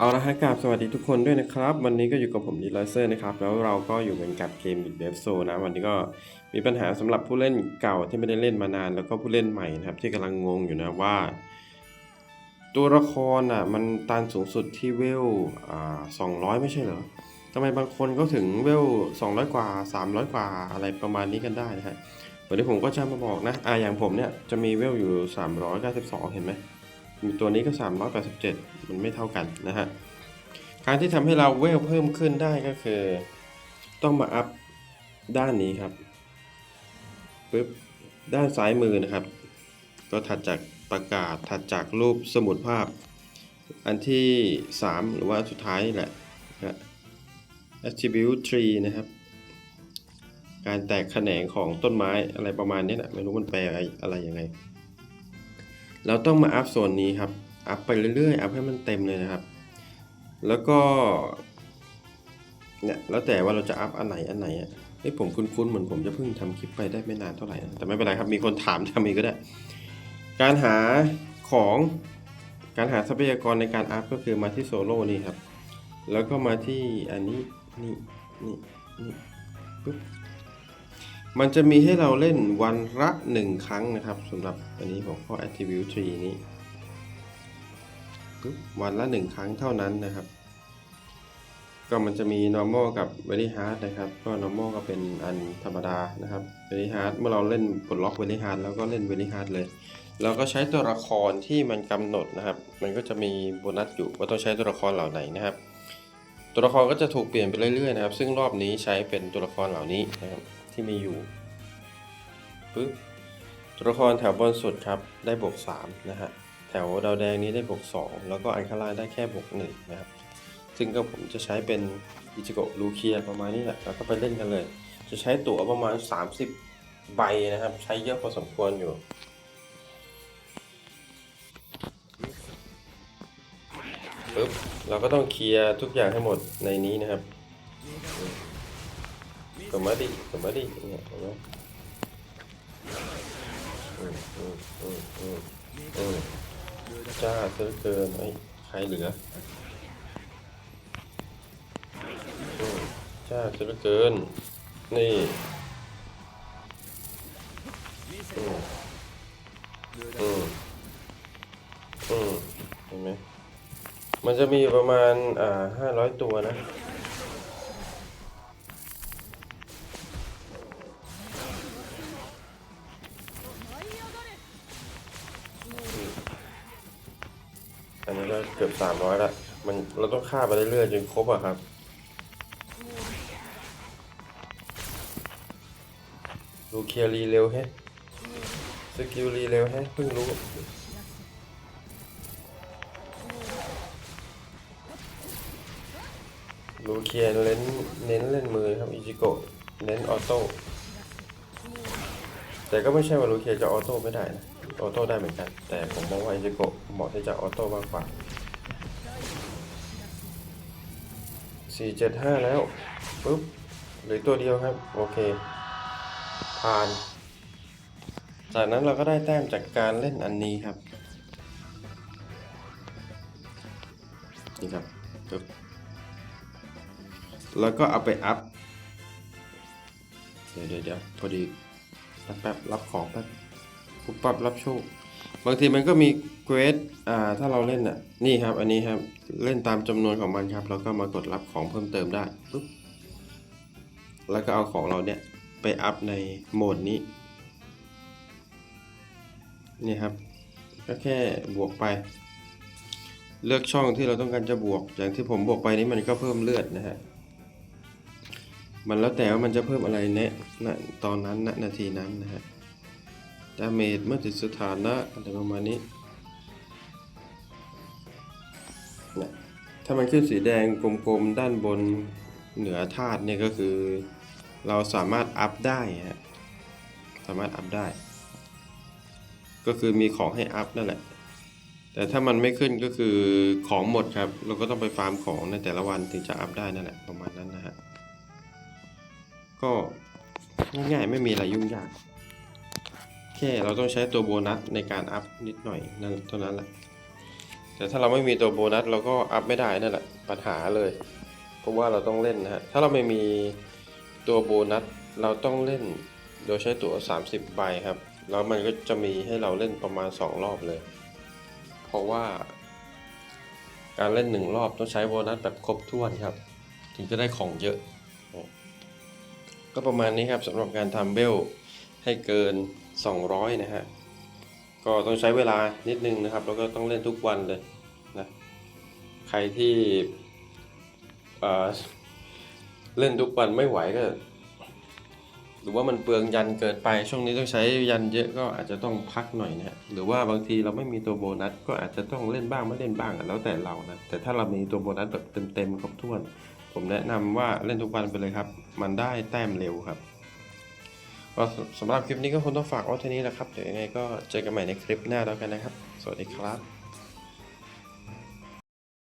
เอาละฮะกราบสวัสดีทุกคนด้วยนะครับ วันนี้ก็อยู่กับผมดีไลเซอร์นะครับ แล้วเราก็อยู่กันกับเกมบิดเบฟโซนะ วันนี้ก็มีปัญหาสำหรับผู้เล่นเก่าที่ไม่ได้เล่นมานาน แล้วก็ผู้เล่นใหม่นะครับ ที่กำลังงงอยู่นะว่า ตัวละครอะมันตันสูงสุดที่เวลอ่าสองร้อยไม่ใช่เหรอทำไมบางคนก็ถึงเวล200กว่า300กว่าอะไรประมาณนี้กันได้นะฮะวันนี้ผมก็จะมาบอกนะอ่าอย่างผมเนี่ยจะมีเวลอยู่392เห็นไหม มีตัวนี้ก็ 387 มันไม่เท่ากันนะฮะ การที่ทำให้เราเวลเพิ่มขึ้นได้ก็คือ ต้องมาอัพด้านนี้ครับปึ๊บด้านซ้ายมือนะครับ ก็ถัดจากประกาศถัดจากรูปสมุดภาพ อันที่ 3 หรือว่าสุดท้ายแหละนะ attribute tree นะครับ การแตกแขนงของต้นไม้อะไรประมาณนี้แหละไม่รู้มันแปลอะไรยังไง เราต้องมาอัพโซนนี้ครับ อัพไปเรื่อยๆ อัพให้มันเต็มเลยนะครับ แล้วก็ เนี่ย แล้วแต่ว่าเราจะอัพอันไหนอันไหนอะเอ้ยผมคุ้นๆ เหมือนผมจะเพิ่งทำคลิปไปได้ไม่นานเท่าไหร่นะ แต่ไม่เป็นไรครับ มีคนถามทำอีกก็ได้ การหาของ การหาทรัพยากรในการอัพก็คือมาที่โซโล่นี่ครับ แล้วก็มาที่อันนี้ นี่ นี่ นี่ ปึ๊บ มันจะมีให้เราเล่นวันละหนึ่งครั้งนะครับสำหรับอันนี้ของข้อ attribute tree นี้วันละหนึ่งครั้งเท่านั้นนะครับ ก็มันจะมี normal กับ very hard นะครับ ก็ normal ก็เป็นอันธรรมดานะครับ very hard เมื่อเราเล่นปลดล็อก very hard แล้วก็เล่น very hard เลย เราก็ใช้ตัวละครที่มันกำหนดนะครับ มันก็จะมีโบนัสอยู่ว่าต้องใช้ตัวละครเหล่าไหนนะครับ ตัวละครก็จะถูกเปลี่ยนไปเรื่อยๆนะครับ ซึ่งรอบนี้ใช้เป็นตัวละครเหล่านี้นะครับ ที่มีอยู่ปึ๊บตัวละครแถวบนสุดครับได้บวก3นะฮะแถวดาวแดงนี้ได้บวก2แล้วก็อันข้างล่าได้แค่บวก1นะครับซึ่งก็ผมจะใช้เป็นอิจิโกะลูเคียประมาณนี้แหละแล้วก็ไปเล่นกันเลย จะใช้ตั๋วประมาณ 30 ใบนะครับ ใช้เยอะพอสมควรอยู่ปึ๊บเราก็ต้องเคลียร์ทุกอย่างให้หมดในนี้นะครับ กดมาดิกดมาดิเนี่ยเห็นไหมอืมอืมอืมอืมอืมจ้าเสือเกินไอ้ใครเหลืออืมจ้าเสือเกิน นี่อืมอืมอืมเห็นไหมมันจะมีประมาณอ่าห้าร้อยตัวนะ ก็เกือบสามร้อยละมันเราต้องฆ่าไปเรื่อยๆจนครบอะครับดูเคียรีเร็วแฮะสกิลรีเร็วแฮะเพิ่งรู้ลูเคียเน้นเน้นเล่นมือครับอิจิโกะเน้นออโต้ แต่ก็ไม่ใช่ว่าลูเคียจะออโต้ไม่ได้นะ ออโต้ได้เหมือนกัน แต่ผมมองว่าอิจิโกะเหมาะที่จะออโต้มากกว่าสี่เจ็ดห้าแล้วปุ๊บเหลือตัวเดียวครับ โอเค ผ่าน จากนั้นเราก็ได้แต้มจากการเล่นอันนี้ครับ นี่ครับปึ๊บแล้วก็เอาไปอัพ เดี๋ยวเดี๋ยวพอดี แป๊บแป๊บรับของแป๊บปุ๊บปั๊บรับโชค บางทีมันก็มีเควสอ่าถ้าเราเล่นอะนี่ครับ อันนี้ครับเล่นตามจำนวนของมันครับ แล้วก็มากดรับของเพิ่มเติมได้ปุ๊บแล้วก็เอาของเราเนี่ยไปอัพในโหมดนี้นี่ครับก็แค่บวกไป เลือกช่องที่เราต้องการจะบวก อย่างที่ผมบวกไปนี้มันก็เพิ่มเลือดนะฮะ มันแล้วแต่ว่ามันจะเพิ่มอะไรแนะณตอนนั้นณนาทีนั้นนะฮะดาเมจเมื่อติดสถานะอะไรประมาณนี้นะถ้ามันขึ้นสีแดงกลมๆด้านบนเหนือธาตุเนี่ยก็คือ เราสามารถอัพได้ฮะสามารถอัพได้ ก็คือมีของให้อัพนั่นแหละ แต่ถ้ามันไม่ขึ้นก็คือของหมดครับ เราก็ต้องไปฟาร์มของในแต่ละวันถึงจะอัพได้นั่นแหละประมาณนั้นนะฮะ ก็ง่ายๆไม่มีอะไรยุ่งยาก แค่เราต้องใช้ตัวโบนัสในการอัพนิดหน่อยนั่นเท่านั้นแหละ แต่ถ้าเราไม่มีตัวโบนัสเราก็อัพไม่ได้นั่นแหละปัญหาเลย เพราะว่าเราต้องเล่นนะฮะ ถ้าเราไม่มีตัวโบนัสเราต้องเล่นโดยใช้ตั๋ว 30 ใบครับ แล้วมันก็จะมีให้เราเล่นประมาณ 2 รอบเลย เพราะว่า การเล่นหนึ่งรอบต้องใช้โบนัสแบบครบถ้วนครับ ถึงจะได้ของเยอะ ก็ประมาณนี้ครับสำหรับการทำเบลให้เกิน 200 นะฮะ ก็ต้องใช้เวลานิดนึงนะครับ แล้วก็ต้องเล่นทุกวันเลยนะ ใครที่เเล่นทุกวันไม่ไหวก็ หรือว่ามันเปลืองยันเกินไปช่วงนี้ต้องใช้ยันเยอะก็อาจจะต้องพักหน่อยนะฮะหรือว่าบางทีเราไม่มีตัวโบนัสก็อาจจะต้องเล่นบ้างไม่เล่นบ้างแล้วแต่เรานะแต่ถ้าเรามีตัวโบนัสแบบเต็มๆครบถ้วน ผมแนะนำว่าเล่นทุกวันไปเลยครับ มันได้แต้มเร็วครับก็สำหรับคลิปนี้ก็คงต้องฝากไว้เท่านี้แหละครับ เดี๋ยวยังไงก็เจอกันใหม่ในคลิปหน้าแล้วกันนะครับ สวัสดีครับ